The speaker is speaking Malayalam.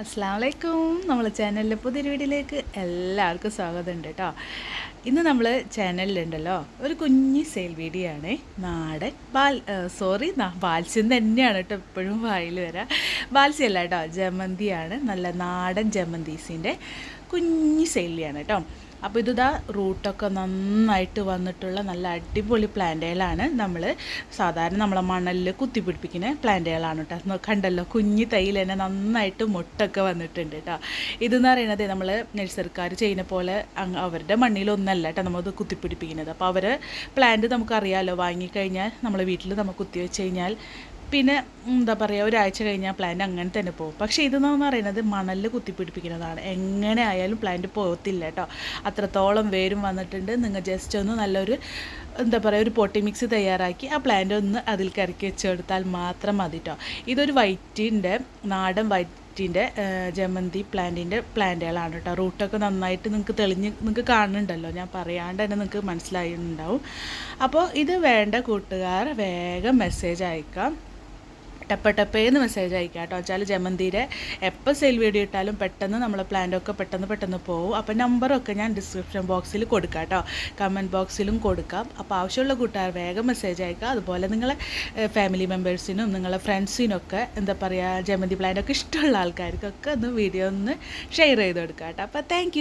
അസ്സാം വലൈക്കും നമ്മളെ ചാനലിലെ പുതിയൊരു വീഡിയോയിലേക്ക് എല്ലാവർക്കും സ്വാഗതം ഉണ്ട് കേട്ടോ. ഇന്ന് നമ്മൾ ചാനലിലുണ്ടല്ലോ ഒരു കുഞ്ഞി സെയിൽ വീഡിയോ ആണ്. നാടൻ ബാൽ സോറി ബാൽസ്യം തന്നെയാണ് കേട്ടോ എപ്പോഴും വായിൽ വരാം. ബാൽസ്യല്ല കേട്ടോ ജമന്തിയാണ് നല്ല നാടൻ ജമന്തീസിന്റെ കുഞ്ഞി സെയിലിയാണ് കേട്ടോ. അപ്പോൾ ഇതാ റൂട്ടൊക്കെ നന്നായിട്ട് വന്നിട്ടുള്ള നല്ല അടിപൊളി പ്ലാന്റുകളാണ് നമ്മൾ സാധാരണ നമ്മളെ മണലിൽ കുത്തിപ്പിടിപ്പിക്കുന്ന പ്ലാന്റുകളാണ് കേട്ടോ. കണ്ടല്ലോ കുഞ്ഞി തൈയിൽ തന്നെ നന്നായിട്ട് മുട്ടൊക്കെ വന്നിട്ടുണ്ട് കേട്ടോ. ഇതെന്ന് പറയുന്നത് നമ്മൾ നഴ്സറിക്കാർ ചെയ്യുന്ന പോലെ അവരുടെ മണ്ണിലൊന്നല്ല കേട്ടോ നമ്മളത് കുത്തിപ്പിടിപ്പിക്കുന്നത് അപ്പോൾ അവർ പ്ലാന്റ് നമുക്കറിയാമല്ലോ വാങ്ങിക്കഴിഞ്ഞാൽ നമ്മളെ വീട്ടിൽ നമ്മൾ കുത്തി വെച്ച് കഴിഞ്ഞാൽ പിന്നെ എന്താ പറയുക ഒരാഴ്ച കഴിഞ്ഞാൽ പ്ലാന്റ് അങ്ങനെ തന്നെ പോകും. പക്ഷേ ഇതെന്ന് പറയുന്നത് മണലിൽ കുത്തിപ്പിടിപ്പിക്കുന്നതാണ്. എങ്ങനെ ആയാലും പ്ലാന്റ് പോകത്തില്ല കേട്ടോ. അത്രത്തോളം വേരും വന്നിട്ടുണ്ട്. നിങ്ങൾ ജസ്റ്റ് ഒന്ന് നല്ലൊരു എന്താ പറയുക ഒരു പൊട്ടി മിക്സ് തയ്യാറാക്കി ആ പ്ലാന്റ് ഒന്ന് അതിൽ കറക്കി വെച്ചെടുത്താൽ മാത്രം മതി കേട്ടോ ഇതൊരു വൈറ്റിന്റെ നാടൻ വൈറ്റിന്റെ ജമന്തി പ്ലാന്റിന്റെ പ്ലാന്റുകളാണ് കേട്ടോ റൂട്ടൊക്കെ നന്നായിട്ട് നിങ്ങൾക്ക് തെളിഞ്ഞ് നിങ്ങൾക്ക് കാണുന്നുണ്ടല്ലോ. ഞാൻ പറയാണ്ട് തന്നെ നിങ്ങൾക്ക് മനസ്സിലായിട്ടുണ്ടാവും. അപ്പോൾ ഇത് വേണ്ട കൂട്ടുകാർ വേഗം മെസ്സേജ് അയക്കാം. ടപ്പ ടപ്പേന്ന് മെസ്സേജ് അയക്കാം കേട്ടോ. വെച്ചാൽ ജമന്തിയുടെ എപ്പോൾ സെയിൽ വീഡിയോ ഇട്ടാലും പെട്ടെന്ന് നമ്മളെ പ്ലാന്റൊക്കെ പെട്ടെന്ന് പെട്ടെന്ന് പോകും അപ്പോൾ നമ്പറൊക്കെ ഞാൻ ഡിസ്ക്രിപ്ഷൻ ബോക്സിൽ കൊടുക്കാം കേട്ടോ. കമന്റ് ബോക്സിലും കൊടുക്കാം. അപ്പോൾ ആവശ്യമുള്ള കൂട്ടുകാർ വേഗം മെസ്സേജ് അയക്കുക അതുപോലെ നിങ്ങളെ ഫാമിലി മെമ്പേഴ്സിനും നിങ്ങളെ ഫ്രണ്ട്സിനൊക്കെ എന്താ പറയുക ജമന്തി പ്ലാന്റൊക്കെ ഇഷ്ടമുള്ള ആൾക്കാർക്കൊക്കെ ഒന്ന് വീഡിയോ ഒന്ന് ഷെയർ ചെയ്ത് കൊടുക്കാം കേട്ടോ. അപ്പോൾ താങ്ക്